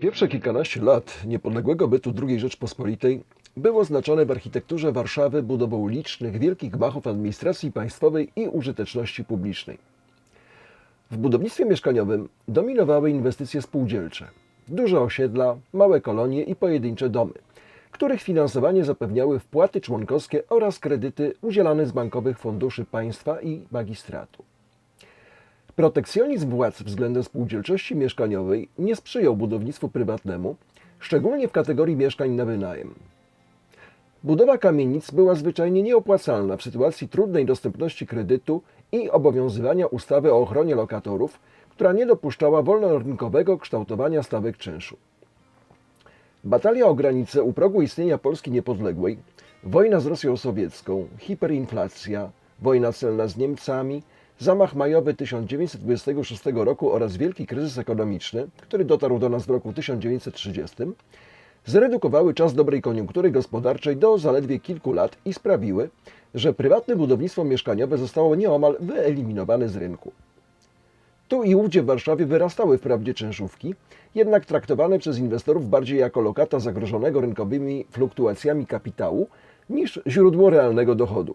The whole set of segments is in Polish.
Pierwsze kilkanaście lat niepodległego bytu II Rzeczpospolitej było oznaczone w architekturze Warszawy budową licznych wielkich gmachów administracji państwowej i użyteczności publicznej. W budownictwie mieszkaniowym dominowały inwestycje spółdzielcze, duże osiedla, małe kolonie i pojedyncze domy, których finansowanie zapewniały wpłaty członkowskie oraz kredyty udzielane z bankowych funduszy państwa i magistratu. Protekcjonizm władz względem spółdzielczości mieszkaniowej nie sprzyjał budownictwu prywatnemu, szczególnie w kategorii mieszkań na wynajem. Budowa kamienic była zwyczajnie nieopłacalna w sytuacji trudnej dostępności kredytu i obowiązywania ustawy o ochronie lokatorów, która nie dopuszczała wolnorynkowego kształtowania stawek czynszu. Batalia o granicę u progu istnienia Polski niepodległej, wojna z Rosją sowiecką, hiperinflacja, wojna celna z Niemcami, zamach majowy 1926 roku oraz wielki kryzys ekonomiczny, który dotarł do nas w roku 1930, zredukowały czas dobrej koniunktury gospodarczej do zaledwie kilku lat i sprawiły, że prywatne budownictwo mieszkaniowe zostało nieomal wyeliminowane z rynku. Tu i ówdzie w Warszawie wyrastały wprawdzie czynszówki, jednak traktowane przez inwestorów bardziej jako lokata zagrożonego rynkowymi fluktuacjami kapitału niż źródło realnego dochodu.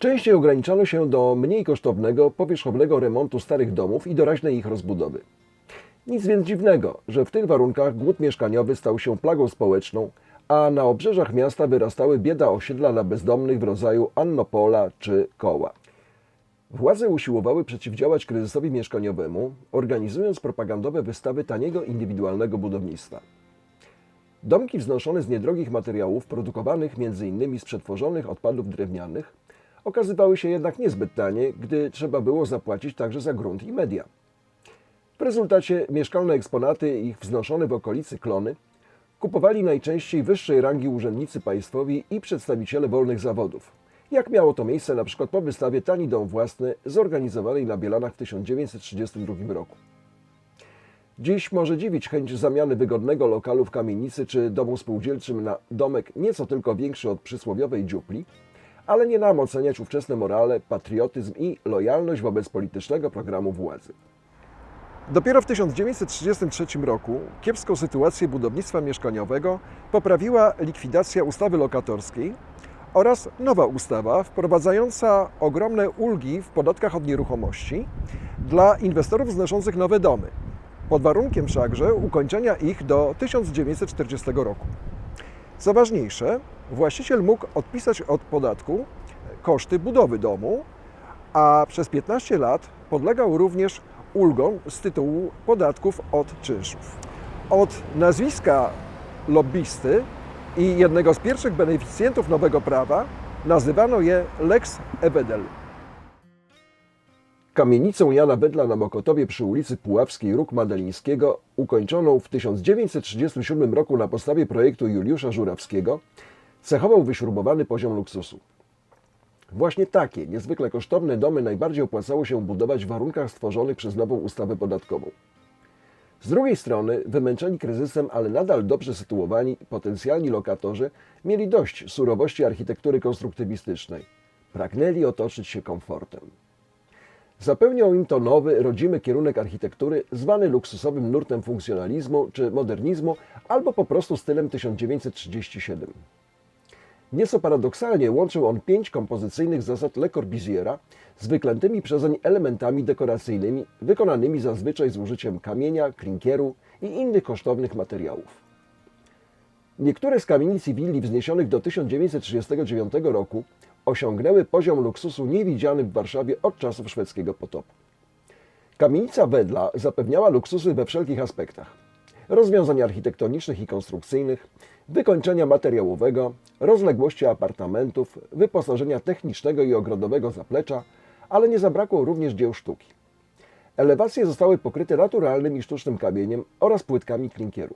Częściej ograniczano się do mniej kosztownego, powierzchownego remontu starych domów i doraźnej ich rozbudowy. Nic więc dziwnego, że w tych warunkach głód mieszkaniowy stał się plagą społeczną, a na obrzeżach miasta wyrastały bieda osiedla dla bezdomnych w rodzaju Annopola czy Koła. Władze usiłowały przeciwdziałać kryzysowi mieszkaniowemu, organizując propagandowe wystawy taniego indywidualnego budownictwa. Domki wznoszone z niedrogich materiałów, produkowanych m.in. z przetworzonych odpadów drewnianych, okazywały się jednak niezbyt tanie, gdy trzeba było zapłacić także za grunt i media. W rezultacie mieszkalne eksponaty, ich wznoszone w okolicy klony, kupowali najczęściej wyższej rangi urzędnicy państwowi i przedstawiciele wolnych zawodów, jak miało to miejsce na przykład po wystawie Tani Dom Własny zorganizowanej na Bielanach w 1932 roku. Dziś może dziwić chęć zamiany wygodnego lokalu w kamienicy czy domu spółdzielczym na domek nieco tylko większy od przysłowiowej dziupli, ale nie nam oceniać ówczesne morale, patriotyzm i lojalność wobec politycznego programu władzy. Dopiero w 1933 roku kiepską sytuację budownictwa mieszkaniowego poprawiła likwidacja ustawy lokatorskiej oraz nowa ustawa wprowadzająca ogromne ulgi w podatkach od nieruchomości dla inwestorów znoszących nowe domy, pod warunkiem wszakże ukończenia ich do 1940 roku. Co ważniejsze, właściciel mógł odpisać od podatku koszty budowy domu, a przez 15 lat podlegał również ulgom z tytułu podatków od czynszów. Od nazwiska lobbysty i jednego z pierwszych beneficjentów nowego prawa nazywano je Lex Ebedel. Kamienicą Jana Bedla na Mokotowie przy ulicy Puławskiej Róg Madelińskiego, ukończoną w 1937 roku na podstawie projektu Juliusza Żurawskiego, cechował wyśrubowany poziom luksusu. Właśnie takie niezwykle kosztowne domy najbardziej opłacało się budować w warunkach stworzonych przez nową ustawę podatkową. Z drugiej strony, wymęczeni kryzysem, ale nadal dobrze sytuowani potencjalni lokatorzy mieli dość surowości architektury konstruktywistycznej. Pragnęli otoczyć się komfortem. Zapewniał im to nowy, rodzimy kierunek architektury, zwany luksusowym nurtem funkcjonalizmu czy modernizmu, albo po prostu stylem 1937. Nieco paradoksalnie łączył on pięć kompozycyjnych zasad Le Corbusiera z wyklętymi przezeń elementami dekoracyjnymi, wykonanymi zazwyczaj z użyciem kamienia, klinkieru i innych kosztownych materiałów. Niektóre z kamienic i willi wzniesionych do 1939 roku osiągnęły poziom luksusu niewidziany w Warszawie od czasów szwedzkiego potopu. Kamienica Wedla zapewniała luksusy we wszelkich aspektach. Rozwiązań architektonicznych i konstrukcyjnych, wykończenia materiałowego, rozległości apartamentów, wyposażenia technicznego i ogrodowego zaplecza, ale nie zabrakło również dzieł sztuki. Elewacje zostały pokryte naturalnym i sztucznym kamieniem oraz płytkami klinkieru.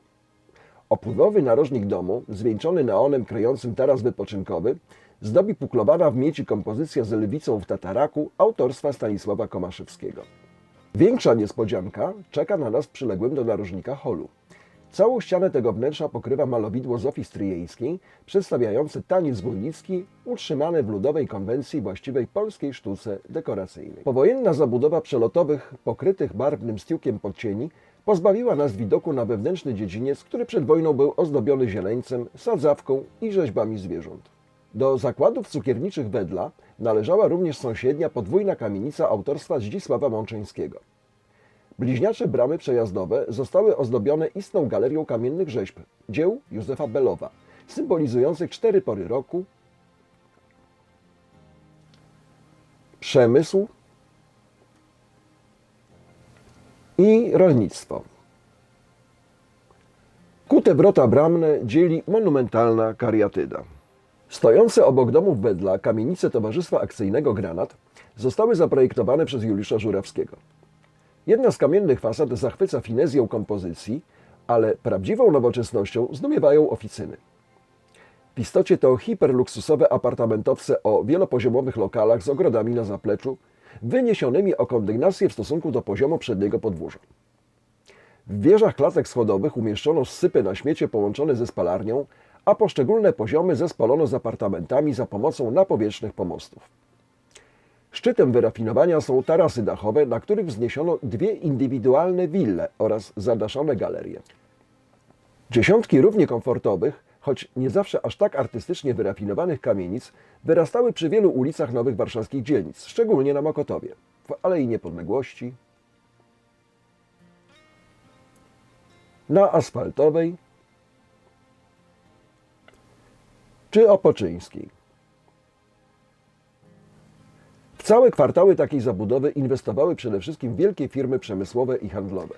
Opływowy narożnik domu, zwieńczony neonem kryjącym taras wypoczynkowy, zdobi puklowana w miedzi kompozycja z lwicą w tataraku autorstwa Stanisława Komaszewskiego. Większa niespodzianka czeka na nas w przyległym do narożnika holu. Całą ścianę tego wnętrza pokrywa malowidło Zofii Stryjejskiej, przedstawiające taniec górnicki utrzymane w ludowej konwencji właściwej polskiej sztuce dekoracyjnej. Powojenna zabudowa przelotowych, pokrytych barwnym stiukiem podcieni, pozbawiła nas widoku na wewnętrzny dziedziniec, który przed wojną był ozdobiony zieleńcem, sadzawką i rzeźbami zwierząt. Do zakładów cukierniczych Wedla należała również sąsiednia podwójna kamienica autorstwa Zdzisława Mączeńskiego. Bliźniacze bramy przejazdowe zostały ozdobione istną galerią kamiennych rzeźb dzieł Józefa Belowa, symbolizujących cztery pory roku, przemysł i rolnictwo. Kute wrota bramne dzieli monumentalna kariatyda. Stojące obok domów Wedla kamienice Towarzystwa Akcyjnego Granat zostały zaprojektowane przez Juliusza Żurawskiego. Jedna z kamiennych fasad zachwyca finezją kompozycji, ale prawdziwą nowoczesnością zdumiewają oficyny. W istocie to hiperluksusowe apartamentowce o wielopoziomowych lokalach z ogrodami na zapleczu, wyniesionymi o kondygnację w stosunku do poziomu przedniego podwórza. W wieżach klatek schodowych umieszczono sypy na śmiecie połączone ze spalarnią, a poszczególne poziomy zespolono z apartamentami za pomocą napowietrznych pomostów. Szczytem wyrafinowania są tarasy dachowe, na których wzniesiono dwie indywidualne wille oraz zadaszone galerie. Dziesiątki równie komfortowych, choć nie zawsze aż tak artystycznie wyrafinowanych kamienic wyrastały przy wielu ulicach nowych warszawskich dzielnic, szczególnie na Mokotowie, w Alei Niepodległości, na Asfaltowej czy Opoczyńskiej. Całe kwartały takiej zabudowy inwestowały przede wszystkim wielkie firmy przemysłowe i handlowe.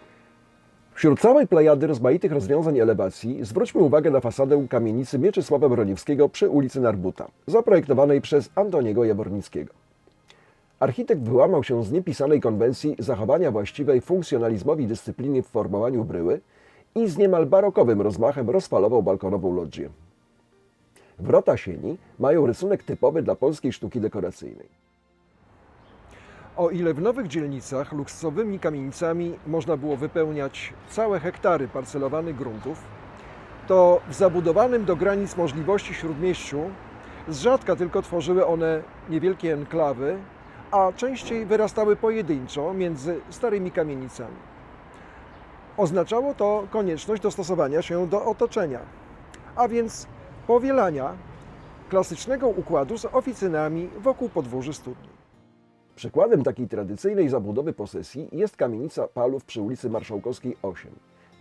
Wśród całej plejady rozmaitych rozwiązań elewacji zwróćmy uwagę na fasadę kamienicy Mieczysława Broniewskiego przy ulicy Narbuta, zaprojektowanej przez Antoniego Jawornickiego. Architekt wyłamał się z niepisanej konwencji zachowania właściwej funkcjonalizmowi dyscypliny w formowaniu bryły i z niemal barokowym rozmachem rozfalował balkonową lodżię. Wrota sieni mają rysunek typowy dla polskiej sztuki dekoracyjnej. O ile w nowych dzielnicach luksusowymi kamienicami można było wypełniać całe hektary parcelowanych gruntów, to w zabudowanym do granic możliwości śródmieściu z rzadka tylko tworzyły one niewielkie enklawy, a częściej wyrastały pojedynczo między starymi kamienicami. Oznaczało to konieczność dostosowania się do otoczenia, a więc powielania klasycznego układu z oficynami wokół podwórzy studni. Przykładem takiej tradycyjnej zabudowy posesji jest kamienica Palów przy ulicy Marszałkowskiej 8,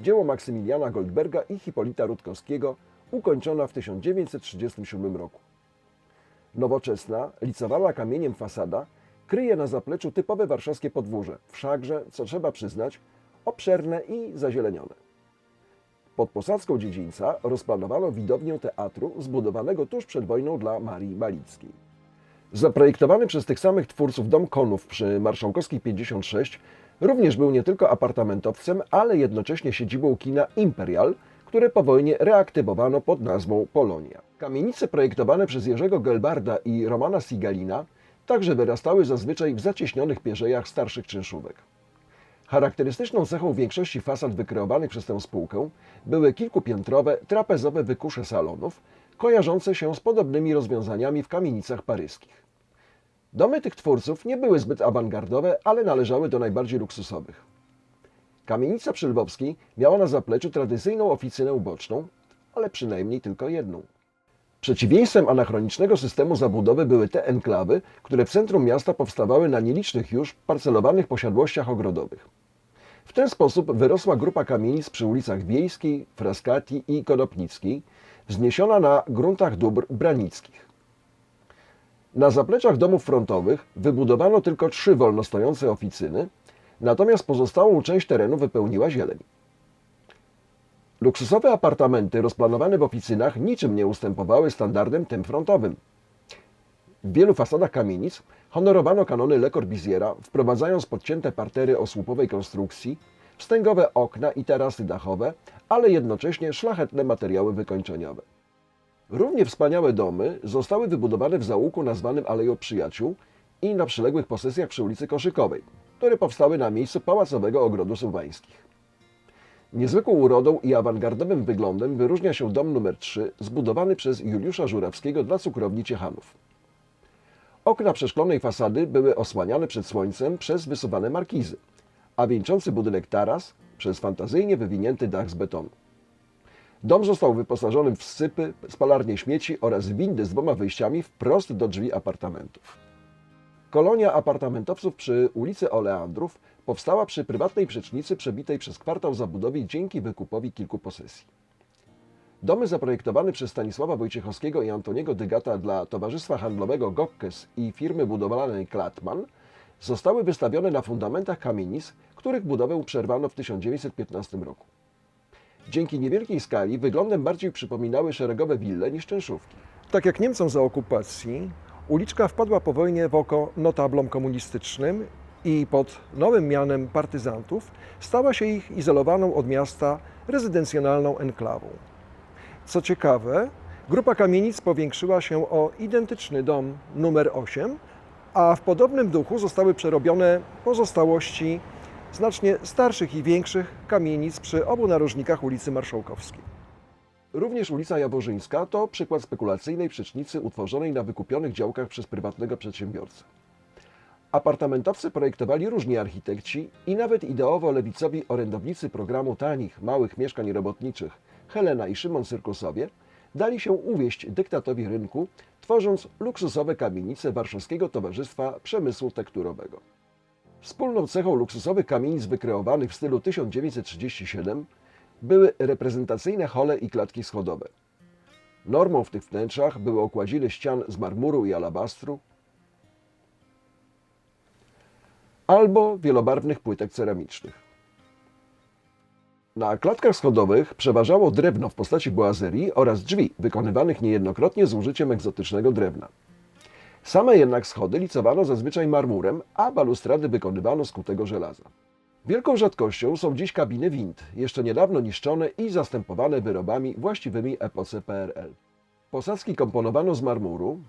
dzieło Maksymiliana Goldberga i Hipolita Rutkowskiego, ukończona w 1937 roku. Nowoczesna, licowana kamieniem fasada kryje na zapleczu typowe warszawskie podwórze, wszakże, co trzeba przyznać, obszerne i zazielenione. Pod posadzką dziedzińca rozplanowano widownię teatru zbudowanego tuż przed wojną dla Marii Malickiej. Zaprojektowany przez tych samych twórców dom konów przy Marszałkowskiej 56 również był nie tylko apartamentowcem, ale jednocześnie siedzibą kina Imperial, które po wojnie reaktywowano pod nazwą Polonia. Kamienice projektowane przez Jerzego Gelbarda i Romana Sigalina także wyrastały zazwyczaj w zacieśnionych pierzejach starszych czynszówek. Charakterystyczną cechą większości fasad wykreowanych przez tę spółkę były kilkupiętrowe, trapezowe wykusze salonów, kojarzące się z podobnymi rozwiązaniami w kamienicach paryskich. Domy tych twórców nie były zbyt awangardowe, ale należały do najbardziej luksusowych. Kamienica przy Lwowskiej miała na zapleczu tradycyjną oficynę boczną, ale przynajmniej tylko jedną. Przeciwieństwem anachronicznego systemu zabudowy były te enklawy, które w centrum miasta powstawały na nielicznych już parcelowanych posiadłościach ogrodowych. W ten sposób wyrosła grupa kamienic przy ulicach Wiejskiej, Frascati i Konopnickiej, wzniesiona na gruntach dóbr branickich. Na zapleczach domów frontowych wybudowano tylko trzy wolno stojące oficyny, natomiast pozostałą część terenu wypełniła zieleń. Luksusowe apartamenty rozplanowane w oficynach niczym nie ustępowały standardem tym frontowym. W wielu fasadach kamienic honorowano kanony Le Corbusiera, wprowadzając podcięte partery o słupowej konstrukcji, wstęgowe okna i tarasy dachowe, ale jednocześnie szlachetne materiały wykończeniowe. Równie wspaniałe domy zostały wybudowane w załuku nazwanym Aleją Przyjaciół i na przyległych posesjach przy ulicy Koszykowej, które powstały na miejscu pałacowego ogrodu suwańskich. Niezwykłą urodą i awangardowym wyglądem wyróżnia się dom nr 3, zbudowany przez Juliusza Żurawskiego dla cukrowni Ciechanów. Okna przeszklonej fasady były osłaniane przed słońcem przez wysuwane markizy, a wieńczący budynek taras przez fantazyjnie wywinięty dach z betonu. Dom został wyposażony w sypy, spalarnię śmieci oraz windy z dwoma wyjściami wprost do drzwi apartamentów. Kolonia apartamentowców przy ulicy Oleandrów powstała przy prywatnej przecznicy przebitej przez kwartał zabudowy dzięki wykupowi kilku posesji. Domy zaprojektowane przez Stanisława Wojciechowskiego i Antoniego Dygata dla Towarzystwa Handlowego Gokkes i firmy budowlanej Klatman zostały wystawione na fundamentach kamienic, których budowę przerwano w 1915 roku. Dzięki niewielkiej skali wyglądem bardziej przypominały szeregowe wille niż czynszówki. Tak jak Niemcom za okupacji, uliczka wpadła po wojnie w oko notablom komunistycznym i pod nowym mianem partyzantów stała się ich izolowaną od miasta rezydencjonalną enklawą. Co ciekawe, grupa kamienic powiększyła się o identyczny dom numer 8, a w podobnym duchu zostały przerobione pozostałości znacznie starszych i większych kamienic przy obu narożnikach ulicy Marszałkowskiej. Również ulica Jaworzyńska to przykład spekulacyjnej przecznicy utworzonej na wykupionych działkach przez prywatnego przedsiębiorcę. Apartamentowcy projektowali różni architekci i nawet ideowo lewicowi orędownicy programu tanich, małych mieszkań robotniczych Helena i Szymon Cyrkusowie dali się uwieść dyktatowi rynku, tworząc luksusowe kamienice Warszawskiego Towarzystwa Przemysłu Tekturowego. Wspólną cechą luksusowych kamienic wykreowanych w stylu 1937 były reprezentacyjne hole i klatki schodowe. Normą w tych wnętrzach były okładziny ścian z marmuru i alabastru albo wielobarwnych płytek ceramicznych. Na klatkach schodowych przeważało drewno w postaci boazerii oraz drzwi wykonywanych niejednokrotnie z użyciem egzotycznego drewna. Same jednak schody licowano zazwyczaj marmurem, a balustrady wykonywano z kutego żelaza. Wielką rzadkością są dziś kabiny wind, jeszcze niedawno niszczone i zastępowane wyrobami właściwymi epoce PRL. Posadzki komponowano z marmuru,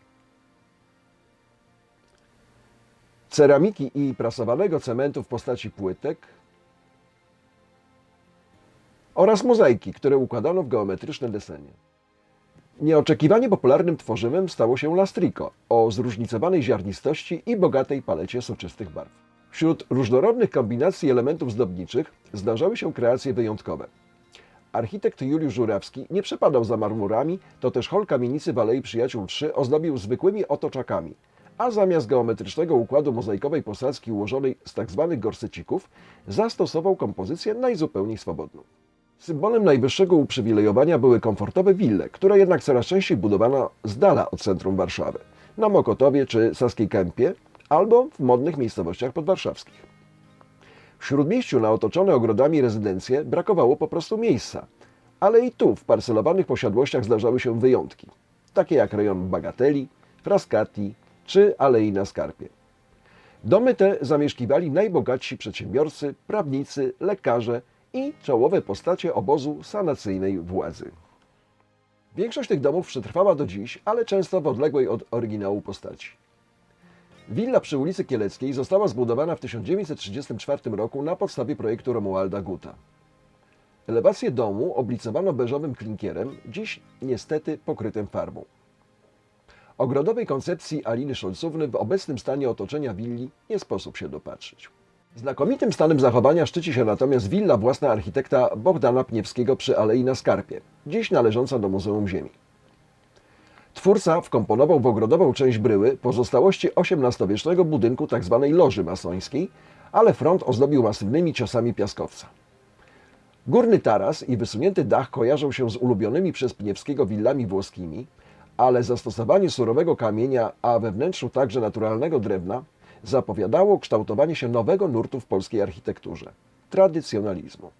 ceramiki i prasowanego cementu w postaci płytek oraz mozaiki, które układano w geometryczne desenie. Nieoczekiwanie popularnym tworzywem stało się lastriko o zróżnicowanej ziarnistości i bogatej palecie soczystych barw. Wśród różnorodnych kombinacji elementów zdobniczych zdarzały się kreacje wyjątkowe. Architekt Juliusz Żurawski nie przepadał za marmurami, to też hol kamienicy w Alei Przyjaciół 3 ozdobił zwykłymi otoczakami, a zamiast geometrycznego układu mozaikowej posadzki ułożonej z tzw. gorsecików zastosował kompozycję najzupełniej swobodną. Symbolem najwyższego uprzywilejowania były komfortowe wille, które jednak coraz częściej budowano z dala od centrum Warszawy, na Mokotowie czy Saskiej Kępie, albo w modnych miejscowościach podwarszawskich. W Śródmieściu na otoczone ogrodami rezydencje brakowało po prostu miejsca, ale i tu w parcelowanych posiadłościach zdarzały się wyjątki, takie jak rejon Bagateli, Frascati czy Alei na Skarpie. Domy te zamieszkiwali najbogatsi przedsiębiorcy, prawnicy, lekarze i czołowe postacie obozu sanacyjnej władzy. Większość tych domów przetrwała do dziś, ale często w odległej od oryginału postaci. Willa przy ulicy Kieleckiej została zbudowana w 1934 roku na podstawie projektu Romualda Guta. Elewację domu oblicowano beżowym klinkierem, dziś niestety pokrytym farbą. Ogrodowej koncepcji Aliny Szolcówny w obecnym stanie otoczenia willi nie sposób się dopatrzyć. Znakomitym stanem zachowania szczyci się natomiast willa własna architekta Bogdana Pniewskiego przy Alei na Skarpie, dziś należąca do Muzeum Ziemi. Twórca wkomponował w ogrodową część bryły pozostałości XVIII-wiecznego budynku tzw. loży masońskiej, ale front ozdobił masywnymi ciosami piaskowca. Górny taras i wysunięty dach kojarzą się z ulubionymi przez Pniewskiego willami włoskimi, ale zastosowanie surowego kamienia, a we wnętrzu także naturalnego drewna, zapowiadało kształtowanie się nowego nurtu w polskiej architekturze tradycjonalizmu.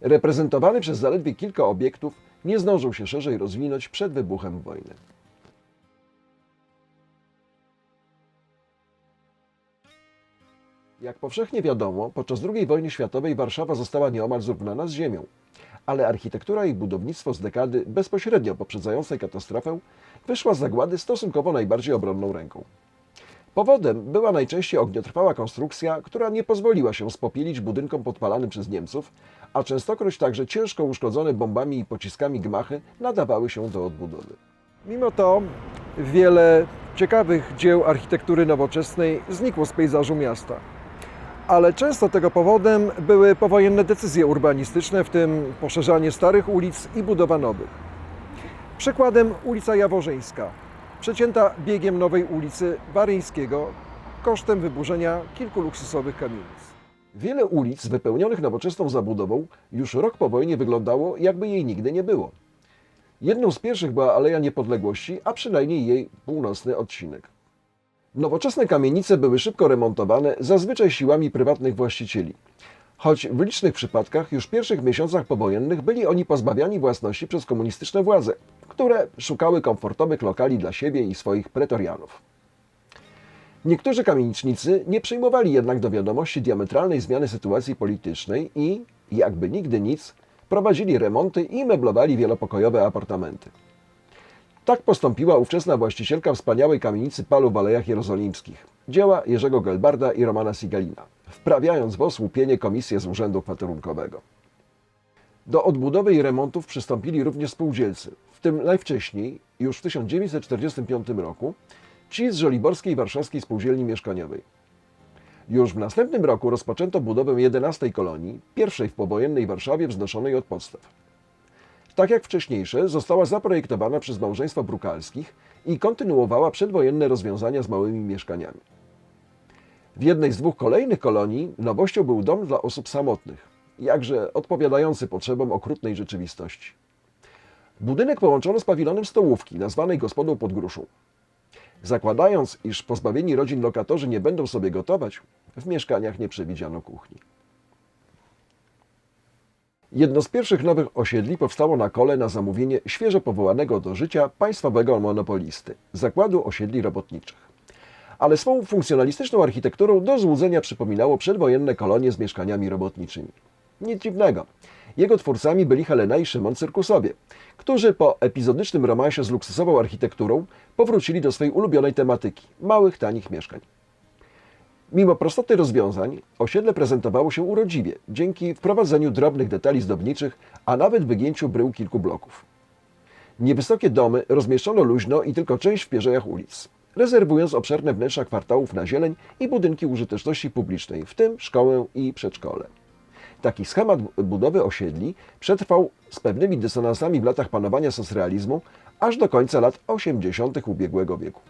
Reprezentowany przez zaledwie kilka obiektów, nie zdążył się szerzej rozwinąć przed wybuchem wojny. Jak powszechnie wiadomo, podczas II wojny światowej Warszawa została nieomal zrównana z ziemią, ale architektura i budownictwo z dekady bezpośrednio poprzedzającej katastrofę wyszła z zagłady stosunkowo najbardziej obronną ręką. Powodem była najczęściej ogniotrwała konstrukcja, która nie pozwoliła się spopielić budynkom podpalanym przez Niemców, a częstokroć także ciężko uszkodzone bombami i pociskami gmachy nadawały się do odbudowy. Mimo to wiele ciekawych dzieł architektury nowoczesnej znikło z pejzażu miasta. Ale często tego powodem były powojenne decyzje urbanistyczne, w tym poszerzanie starych ulic i budowa nowych. Przykładem ulica Jaworzyńska, przecięta biegiem nowej ulicy Baryńskiego kosztem wyburzenia kilku luksusowych kamienic. Wiele ulic wypełnionych nowoczesną zabudową już rok po wojnie wyglądało, jakby jej nigdy nie było. Jedną z pierwszych była Aleja Niepodległości, a przynajmniej jej północny odcinek. Nowoczesne kamienice były szybko remontowane, zazwyczaj siłami prywatnych właścicieli. Choć w licznych przypadkach już w pierwszych miesiącach powojennych byli oni pozbawiani własności przez komunistyczne władze, które szukały komfortowych lokali dla siebie i swoich pretorianów. Niektórzy kamienicznicy nie przyjmowali jednak do wiadomości diametralnej zmiany sytuacji politycznej i, jakby nigdy nic, prowadzili remonty i meblowali wielopokojowe apartamenty. Tak postąpiła ówczesna właścicielka wspaniałej kamienicy Palu w Alejach Jerozolimskich, dzieła Jerzego Gelbarda i Romana Sigalina, wprawiając w osłupienie komisję z Urzędu Kwaterunkowego. Do odbudowy i remontów przystąpili również spółdzielcy, w tym najwcześniej, już w 1945 roku, ci z Żoliborskiej Warszawskiej Spółdzielni Mieszkaniowej. Już w następnym roku rozpoczęto budowę 11 kolonii, pierwszej w powojennej Warszawie wznoszonej od podstaw. Tak jak wcześniejsze, została zaprojektowana przez małżeństwo Brukalskich i kontynuowała przedwojenne rozwiązania z małymi mieszkaniami. W jednej z dwóch kolejnych kolonii nowością był dom dla osób samotnych, jakże odpowiadający potrzebom okrutnej rzeczywistości. Budynek połączono z pawilonem stołówki, nazwanej gospodą pod gruszą. Zakładając, iż pozbawieni rodzin lokatorzy nie będą sobie gotować, w mieszkaniach nie przewidziano kuchni. Jedno z pierwszych nowych osiedli powstało na kole na zamówienie świeżo powołanego do życia państwowego monopolisty Zakładu Osiedli Robotniczych. Ale swą funkcjonalistyczną architekturą do złudzenia przypominało przedwojenne kolonie z mieszkaniami robotniczymi. Nic dziwnego. Jego twórcami byli Helena i Szymon Cyrkusowie, którzy po epizodycznym romansie z luksusową architekturą powrócili do swojej ulubionej tematyki małych, tanich mieszkań. Mimo prostoty rozwiązań, osiedle prezentowało się urodziwie dzięki wprowadzeniu drobnych detali zdobniczych, a nawet wygięciu brył kilku bloków. Niewysokie domy rozmieszczono luźno i tylko część w pierzejach ulic, rezerwując obszerne wnętrza kwartałów na zieleń i budynki użyteczności publicznej, w tym szkołę i przedszkole. Taki schemat budowy osiedli przetrwał z pewnymi dysonansami w latach panowania socrealizmu aż do końca lat 80. ubiegłego wieku.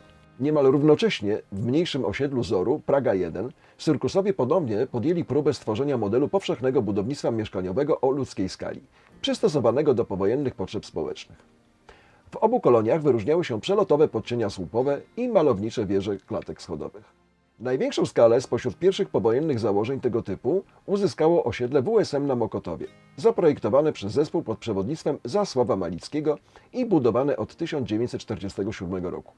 Niemal równocześnie w mniejszym osiedlu Zoru, Praga 1, Cyrkusowie podobnie podjęli próbę stworzenia modelu powszechnego budownictwa mieszkaniowego o ludzkiej skali, przystosowanego do powojennych potrzeb społecznych. W obu koloniach wyróżniały się przelotowe podcienia słupowe i malownicze wieże klatek schodowych. Największą skalę spośród pierwszych powojennych założeń tego typu uzyskało osiedle WSM na Mokotowie, zaprojektowane przez zespół pod przewodnictwem Zasława Malickiego i budowane od 1947 roku.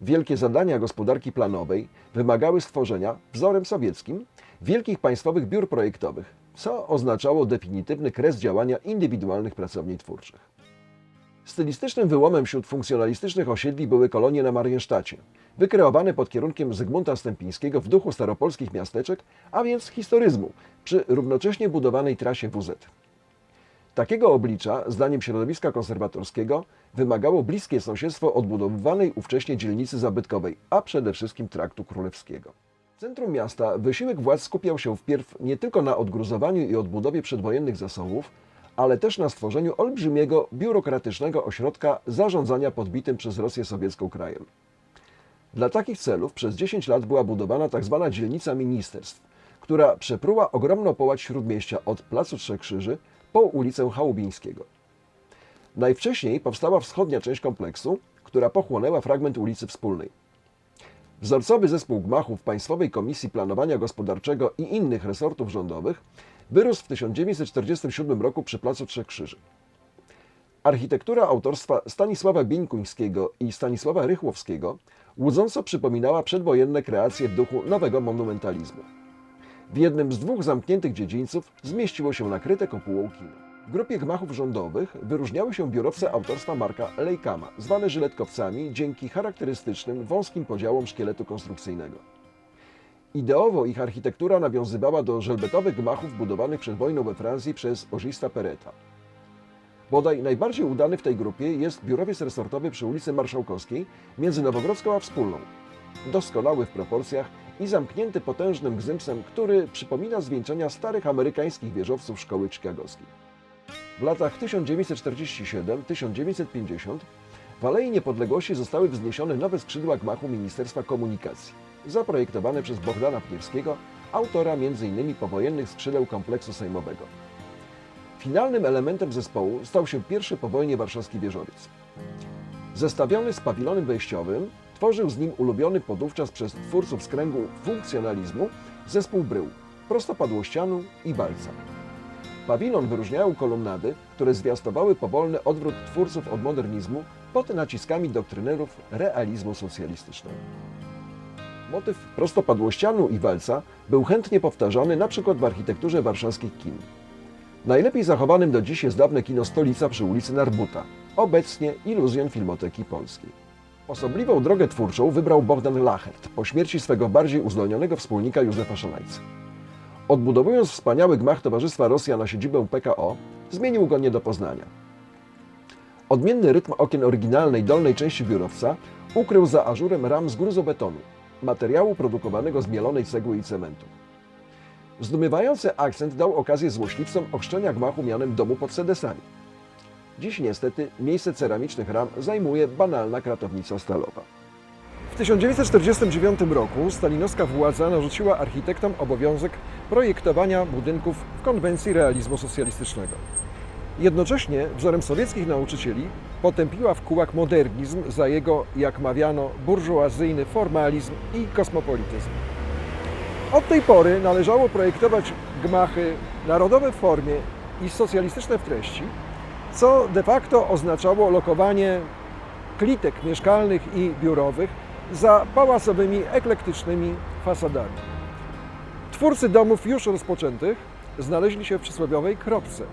Wielkie zadania gospodarki planowej wymagały stworzenia, wzorem sowieckim, wielkich państwowych biur projektowych, co oznaczało definitywny kres działania indywidualnych pracowni twórczych. Stylistycznym wyłomem wśród funkcjonalistycznych osiedli były kolonie na Mariensztacie, wykreowane pod kierunkiem Zygmunta Stępińskiego w duchu staropolskich miasteczek, a więc historyzmu, przy równocześnie budowanej trasie WZ. Takiego oblicza, zdaniem środowiska konserwatorskiego, wymagało bliskie sąsiedztwo odbudowywanej ówcześnie dzielnicy zabytkowej, a przede wszystkim traktu królewskiego. W centrum miasta wysiłek władz skupiał się wpierw nie tylko na odgruzowaniu i odbudowie przedwojennych zasobów, ale też na stworzeniu olbrzymiego, biurokratycznego ośrodka zarządzania podbitym przez Rosję sowiecką krajem. Dla takich celów przez 10 lat była budowana tzw. dzielnica ministerstw, która przepruła ogromną połać śródmieścia od Placu Trzech Krzyży po ulicę Chałubińskiego. Najwcześniej powstała wschodnia część kompleksu, która pochłonęła fragment ulicy Wspólnej. Wzorcowy zespół gmachów Państwowej Komisji Planowania Gospodarczego i innych resortów rządowych wyrósł w 1947 roku przy Placu Trzech Krzyży. Architektura autorstwa Stanisława Bieńkuńskiego i Stanisława Rychłowskiego łudząco przypominała przedwojenne kreacje w duchu nowego monumentalizmu. W jednym z dwóch zamkniętych dziedzińców zmieściło się nakryte kopułą kino. W grupie gmachów rządowych wyróżniały się biurowce autorstwa Marka Lejkama, zwane żyletkowcami dzięki charakterystycznym wąskim podziałom szkieletu konstrukcyjnego. Ideowo ich architektura nawiązywała do żelbetowych gmachów budowanych przed wojną we Francji przez Augusta Pereta. Bodaj najbardziej udany w tej grupie jest biurowiec resortowy przy ulicy Marszałkowskiej między Nowogrodzką a Wspólną. Doskonały w proporcjach i zamknięty potężnym gzymsem, który przypomina zwieńczenia starych amerykańskich wieżowców szkoły chicagowskiej. W latach 1947-1950 w Alei Niepodległości zostały wzniesione nowe skrzydła gmachu Ministerstwa Komunikacji, zaprojektowane przez Bogdana Pniewskiego, autora m.in. powojennych skrzydeł kompleksu sejmowego. Finalnym elementem zespołu stał się pierwszy po wojnie warszawski wieżowiec. Zestawiony z pawilonem wejściowym, tworzył z nim ulubiony podówczas przez twórców z kręgu funkcjonalizmu zespół brył, prostopadłościanu i balca. Pawilon wyróżniały kolumnady, które zwiastowały powolny odwrót twórców od modernizmu pod naciskami doktrynerów realizmu socjalistycznego. Motyw prostopadłościanu i walca był chętnie powtarzany np. w architekturze warszawskich kin. Najlepiej zachowanym do dziś jest dawne kino Stolica przy ulicy Narbuta, obecnie iluzjon Filmoteki Polskiej. Osobliwą drogę twórczą wybrał Bogdan Lachert po śmierci swego bardziej uzdolnionego wspólnika Józefa Szalajca. Odbudowując wspaniały gmach Towarzystwa Rosja na siedzibę PKO, zmienił go nie do poznania. Odmienny rytm okien oryginalnej dolnej części biurowca ukrył za ażurem ram z gruzobetonu, materiału produkowanego z mielonej cegły i cementu. Zdumiewający akcent dał okazję złośliwcom ochrzczenia gmachu mianem domu pod sedesami. Dziś niestety miejsce ceramicznych ram zajmuje banalna kratownica stalowa. W 1949 roku stalinowska władza narzuciła architektom obowiązek projektowania budynków w konwencji realizmu socjalistycznego. Jednocześnie wzorem sowieckich nauczycieli potępiła w kółach modernizm za jego, jak mawiano, burżuazyjny formalizm i kosmopolityzm. Od tej pory należało projektować gmachy narodowe w formie i socjalistyczne w treści, co de facto oznaczało lokowanie klitek mieszkalnych i biurowych za pałacowymi, eklektycznymi fasadami. Twórcy domów już rozpoczętych znaleźli się w przysłowiowej kropce,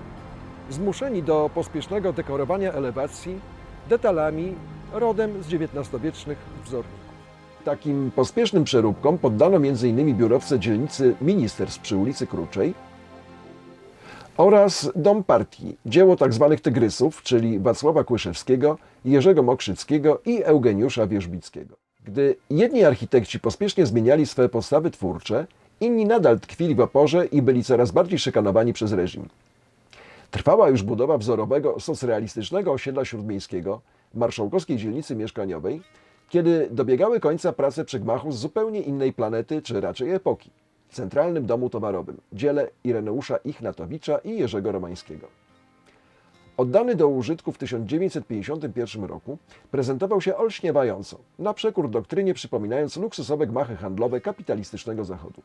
zmuszeni do pospiesznego dekorowania elewacji detalami rodem z XIX-wiecznych wzorników. Takim pospiesznym przeróbkom poddano m.in. biurowce dzielnicy ministerstw przy ulicy Kruczej oraz Dom Partii, dzieło tzw. tygrysów, czyli Wacława Kłyszewskiego, Jerzego Mokrzyckiego i Eugeniusza Wierzbickiego. Gdy jedni architekci pospiesznie zmieniali swe podstawy twórcze, inni nadal tkwili w oporze i byli coraz bardziej szykanowani przez reżim. Trwała już budowa wzorowego socrealistycznego osiedla śródmiejskiego, marszałkowskiej dzielnicy mieszkaniowej, kiedy dobiegały końca prace przy gmachu z zupełnie innej planety, czy raczej epoki, w Centralnym Domu Towarowym, dziele Ireneusza Ichnatowicza i Jerzego Romańskiego. Oddany do użytku w 1951 roku, prezentował się olśniewająco, na przekór doktrynie przypominając luksusowe gmachy handlowe kapitalistycznego Zachodu.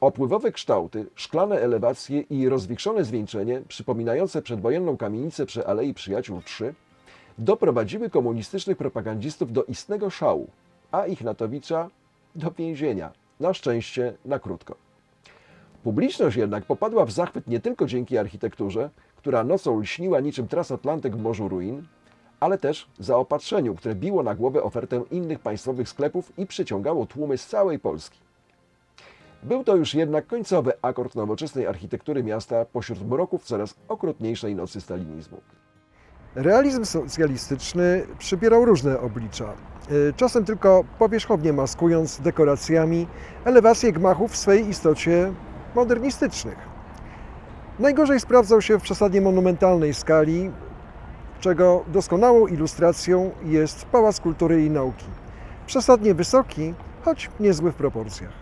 Opływowe kształty, szklane elewacje i rozwikszone zwieńczenie, przypominające przedwojenną kamienicę przy Alei Przyjaciół 3, doprowadziły komunistycznych propagandzistów do istnego szału, a Ichnatowicza do więzienia, na szczęście na krótko. Publiczność jednak popadła w zachwyt nie tylko dzięki architekturze, która nocą lśniła niczym transatlantyk w morzu ruin, ale też zaopatrzeniu, które biło na głowę ofertę innych państwowych sklepów i przyciągało tłumy z całej Polski. Był to już jednak końcowy akord nowoczesnej architektury miasta pośród mroków coraz okrutniejszej nocy stalinizmu. Realizm socjalistyczny przybierał różne oblicza. Y, Czasem tylko powierzchownie maskując dekoracjami elewacje gmachów w swej istocie modernistycznych. Najgorzej sprawdzał się w przesadnie monumentalnej skali, czego doskonałą ilustracją jest Pałac Kultury i Nauki. Przesadnie wysoki, choć niezły w proporcjach.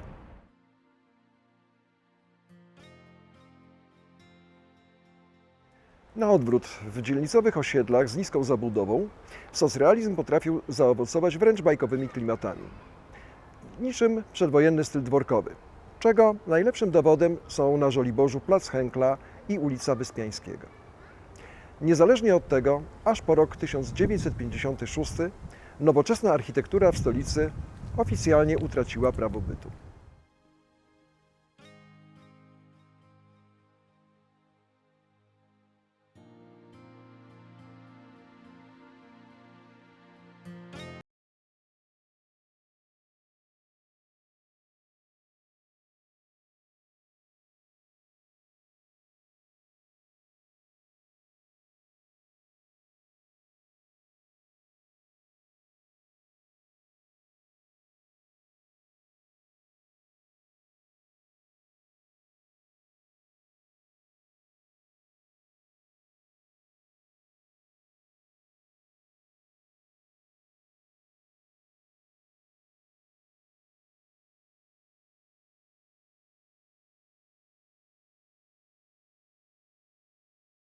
Na odwrót, w dzielnicowych osiedlach z niską zabudową socrealizm potrafił zaowocować wręcz bajkowymi klimatami. Niczym przedwojenny styl dworkowy, czego najlepszym dowodem są na Żoliborzu Plac Henkla i ulica Wyspiańskiego. Niezależnie od tego, aż po rok 1956 nowoczesna architektura w stolicy oficjalnie utraciła prawo bytu.